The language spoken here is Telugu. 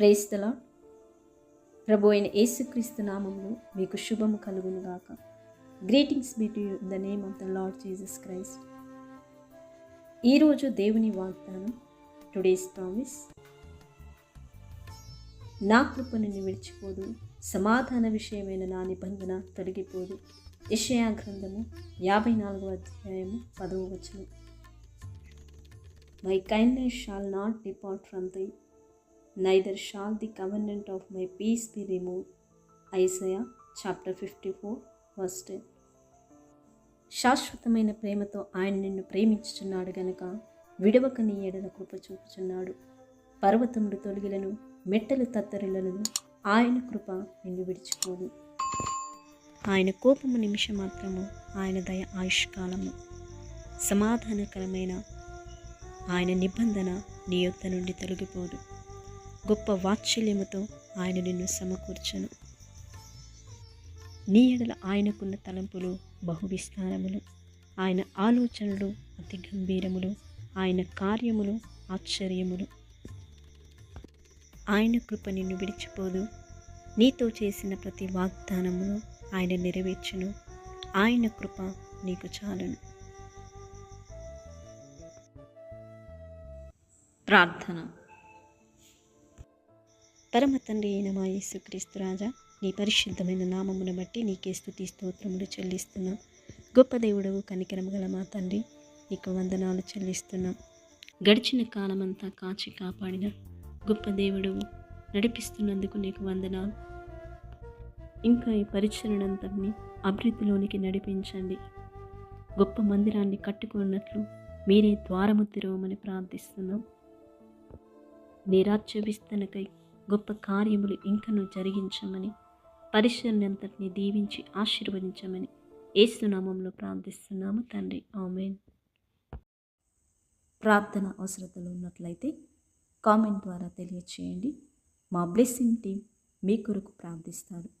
ప్రేస్తల ప్రభు అయిన యేసుక్రీస్తు నామంలో మీకు శుభము కలుగును గాక greetings be to you the name of the Lord Jesus Christ ఈరోజు దేవుని వాగ్దానం టుడేస్ ప్రామిస్ నా కృప నిన్ను విడిచిపోదు సమాధాన విషయమైన నా నిబంధన తొలగిపోదు. యెషయా గ్రంథము యాభై నాలుగో అధ్యాయము పదవ వచనం. My kindness shall not depart from the neither shall the covenant of my peace be remove Isaiah chapter fifty four first శాశ్వతమైన ప్రేమతో ఆయన నిన్ను ప్రేమించుచున్నాడు గనక విడవక నీ ఎడల కృప చూపుచున్నాడు. పర్వతముడు తొలగిలను మెట్టలు తత్తరులను ఆయన కృప నిన్ను విడిచిపోదు. ఆయన కోపము నిమిషం మాత్రము ఆయన దయ ఆయుష్కాలము. సమాధానకరమైన ఆయన నిబంధన నీ యొద్ద నుండి తొలగిపోదు. గొప్ప వాత్సల్యముతో ఆయన నిన్ను సమకూర్చను. నీ ఎడల ఆయనకున్న తలంపులు బహువిస్తారములు. ఆయన ఆలోచనలు అతి గంభీరములు. ఆయన కార్యములు ఆశ్చర్యములు. ఆయన కృప నిన్ను విడిచిపోదు. నీతో చేసిన ప్రతి వాగ్దానమును ఆయన నెరవేర్చును. ఆయన కృప నీకు చాలును. ప్రార్థన. పరమ తండ్రి అయిన మా యేసుక్రీస్తు రాజా నీ పరిశుద్ధమైన నామమును బట్టి నీకే స్థుతి స్తోత్రములు చెల్లిస్తున్నాం. గొప్ప దేవుడవు కనికరం గల మా తండ్రి నీకు వందనాలు చెల్లిస్తున్నాం. గడిచిన కాలమంతా కాచి కాపాడిన గొప్ప దేవుడవు నడిపిస్తున్నందుకు నీకు వందనాలు. ఇంకా ఈ పరిచరణంతటిని అభివృద్ధిలోనికి నడిపించండి. గొప్ప మందిరాన్ని కట్టుకున్నట్లు మీరే ద్వారము తెరవమని ప్రార్థిస్తున్నాం. నీ విస్తరణకై గొప్ప కార్యములు ఇంకను జరిగించమని పరిశీలనంతటిని దీవించి ఆశీర్వదించమని ఏసునామంలో ప్రార్థిస్తున్నాము తండ్రి. ఆమెన్. ప్రార్థన అవసరతలు ఉన్నట్లయితే కామెంట్ ద్వారా తెలియచేయండి. మా బ్లెస్సింగ్ టీం మీ కొరకు ప్రార్థిస్తారు